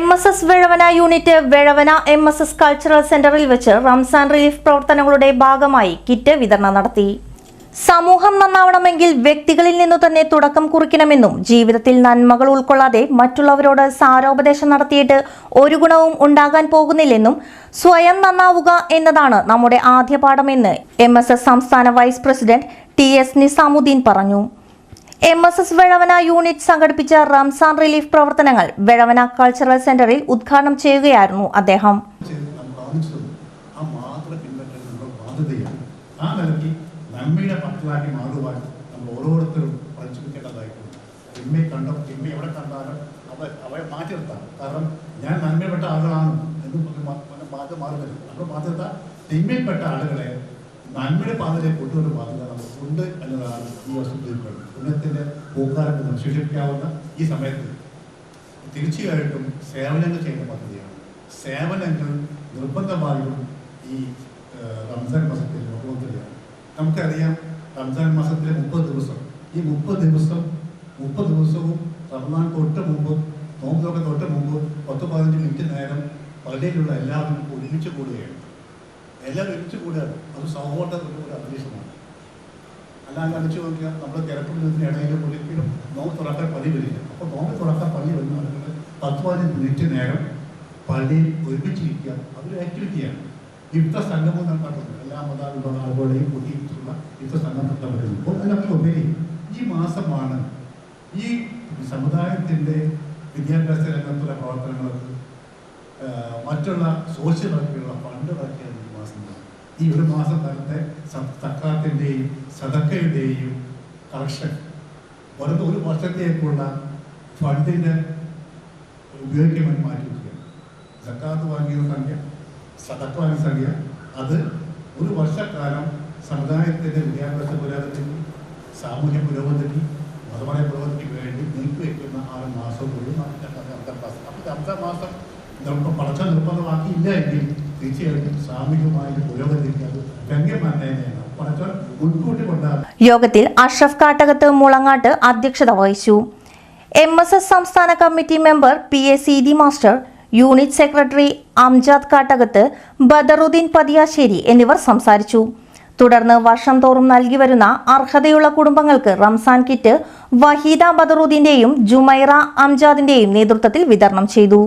M S S Vezhavana unit Vezhavana M S S cultural സെന്ററിൽ വെച്ച് Ramzan relief പ്രവർത്തനങ്ങളുടെ ഭാഗമായി കിറ്റ് വിതരണം നടത്തി. സമൂഹം നന്നാവണമെങ്കിൽ വ്യക്തികളിൽ നിന്നു തന്നെ തുടക്കം കുറിക്കണമെന്നും ജീവിതത്തിൽ നന്മകൾ ഉൾക്കൊള്ളാതെ മറ്റുള്ളവരോട് സാരോപദേശം നടത്തിയിട്ട് ഒരു ഗുണവും ഉണ്ടാകാൻ പോകുന്നില്ലെന്നും സ്വയം നന്നാവുക എന്നതാണ് നമ്മുടെ ആദ്യ പാഠമെന്ന് എം സംസ്ഥാന vice president T S Nizamuddin പറഞ്ഞു. M S S Vezhavana unit സംഘടിപ്പിച്ച റംസാൻ റിലീഫ് പ്രവർത്തനങ്ങൾ വെഴവന കൾച്ചറൽ സെന്ററിൽ ഉദ്ഘാടനം ചെയ്യുകയായിരുന്നു അദ്ദേഹം. നമ്മൾ ഓരോരുത്തരും കണ്ടോ കണ്ടാലും കാരണം ഞാൻ നന്മയിൽപ്പെട്ട ആളുകളാണ് എന്ന് മാറ്റം മാറുന്നില്ല. നമ്മുടെ ബാധ്യത തിന്മയിൽപ്പെട്ട ആളുകളെ നന്മയുടെ പാതയിലേക്ക് കൊണ്ടുവരുന്ന ബാധ്യത നമുക്കുണ്ട് എന്നതാണ് ഈ വർഷം തീർക്കുന്നത് ഉന്നത്തിന്റെ പൂക്കാലത്ത് ശിക്ഷിക്കാവുന്ന ഈ സമയത്ത് തീർച്ചയായിട്ടും സേവനങ്ങൾ ചെയ്യുന്ന പദ്ധതിയാണ്. സേവനങ്ങൾ നിർബന്ധമായും ഈ റംസാൻ മാസത്തിൽ മുഖ്യമന്ത്രിയാണ്. നമുക്കറിയാം റംസാൻ മാസത്തിലെ മുപ്പത് ദിവസം. ഈ മുപ്പത് ദിവസം മുപ്പത് ദിവസവും റമദാൻ തൊട്ട് മുമ്പ് നോമ്പൊക്കെ തൊട്ട് മുമ്പ് പത്ത് പതിനഞ്ച് മിനിറ്റ് നേരം പള്ളിയിലുള്ള എല്ലാവരും ഒരുമിച്ച് കൂടുകയാണ്. എല്ലാവരും ഒരുമിച്ച് കൂടുകയാണ് അത് സൗഹൃദത്തിന്റെ ഒരു അന്തരീക്ഷമാണ്. അല്ലാണ്ട് അടിച്ചു നോക്കിയാൽ നമ്മൾ തിരക്കുള്ളതിന് ഇടയിൽ ഒരിക്കലും നോമ്പ് തുറക്കാൻ പതിവില്ല അപ്പോൾ നോമ്പ് തുറക്കാൻ പള്ളി വരുന്ന ആളുകൾ പത്ത് പതിനഞ്ച് മിനിറ്റ് നേരം പള്ളിയിൽ ഒരുമിച്ചിരിക്കുക അതൊരു ആക്ടിവിറ്റിയാണ് യുദ്ധ സംഗമം നടത്തുന്നത് എല്ലാ മതവിഭാഗ ആളുകളെയും കൂട്ടിയിട്ടുള്ള യുദ്ധ സംഘം നടത്തപ്പെടുന്നു അപ്പോൾ അതിനൊക്കെ ഉപരി ഈ മാസമാണ് ഈ സമുദായത്തിന്റെ വിദ്യാഭ്യാസ രംഗത്തുള്ള പ്രവർത്തനങ്ങൾക്ക് മറ്റുള്ള സോഷ്യൽ വർക്കുകളുള്ള ഫണ്ട് ഇറക്കിയ മാസമാണ് ഈ ഒരു മാസം നേരത്തെ തക്കാത്തിന്റെയും സദക്കയുടെയും കളക്ഷൻ വെറുതെ ഒരു വർഷത്തേക്കുള്ള ഫണ്ടിന്റെ ഉപയോഗിക്കാൻ വേണ്ടി മാറ്റി സക്കാത്ത് വാങ്ങിയ സംഖ്യ സദക്ക വാങ്ങിയ സംഖ്യ അത് ഒരു വർഷക്കാലം സമുദായത്തിന്റെ വിദ്യാഭ്യാസ പുരോഗതിക്ക് സാമൂഹ്യ പുരോഗതിക്ക് മതപരമായ പുരോഗതിക്ക് വേണ്ടി നീക്കി വയ്ക്കുന്ന ആ മാസം പോലും മാസം അപ്പോൾ റംസാൻ മാസം നമുക്ക് പടച്ച നിർബന്ധമാക്കിയില്ല എങ്കിൽ യോഗത്തിൽ അഷ്റഫ് കാട്ടകത്ത് മുളങ്ങാട്ട് അധ്യക്ഷത വഹിച്ചു. എം എസ് എസ് സംസ്ഥാന committee member P A Seethi master unit secretary Amjad Kattakath Badaruddin Pathiyassery എന്നിവർ സംസാരിച്ചു. തുടർന്ന് വർഷം തോറും നൽകി വരുന്ന അർഹതയുള്ള കുടുംബങ്ങൾക്ക് റംസാൻ കിറ്റ് വഹീദ ബദറുദ്ദീന്റെയും ജുമൈറ അംജാദിന്റെയും നേതൃത്വത്തിൽ വിതരണം ചെയ്തു.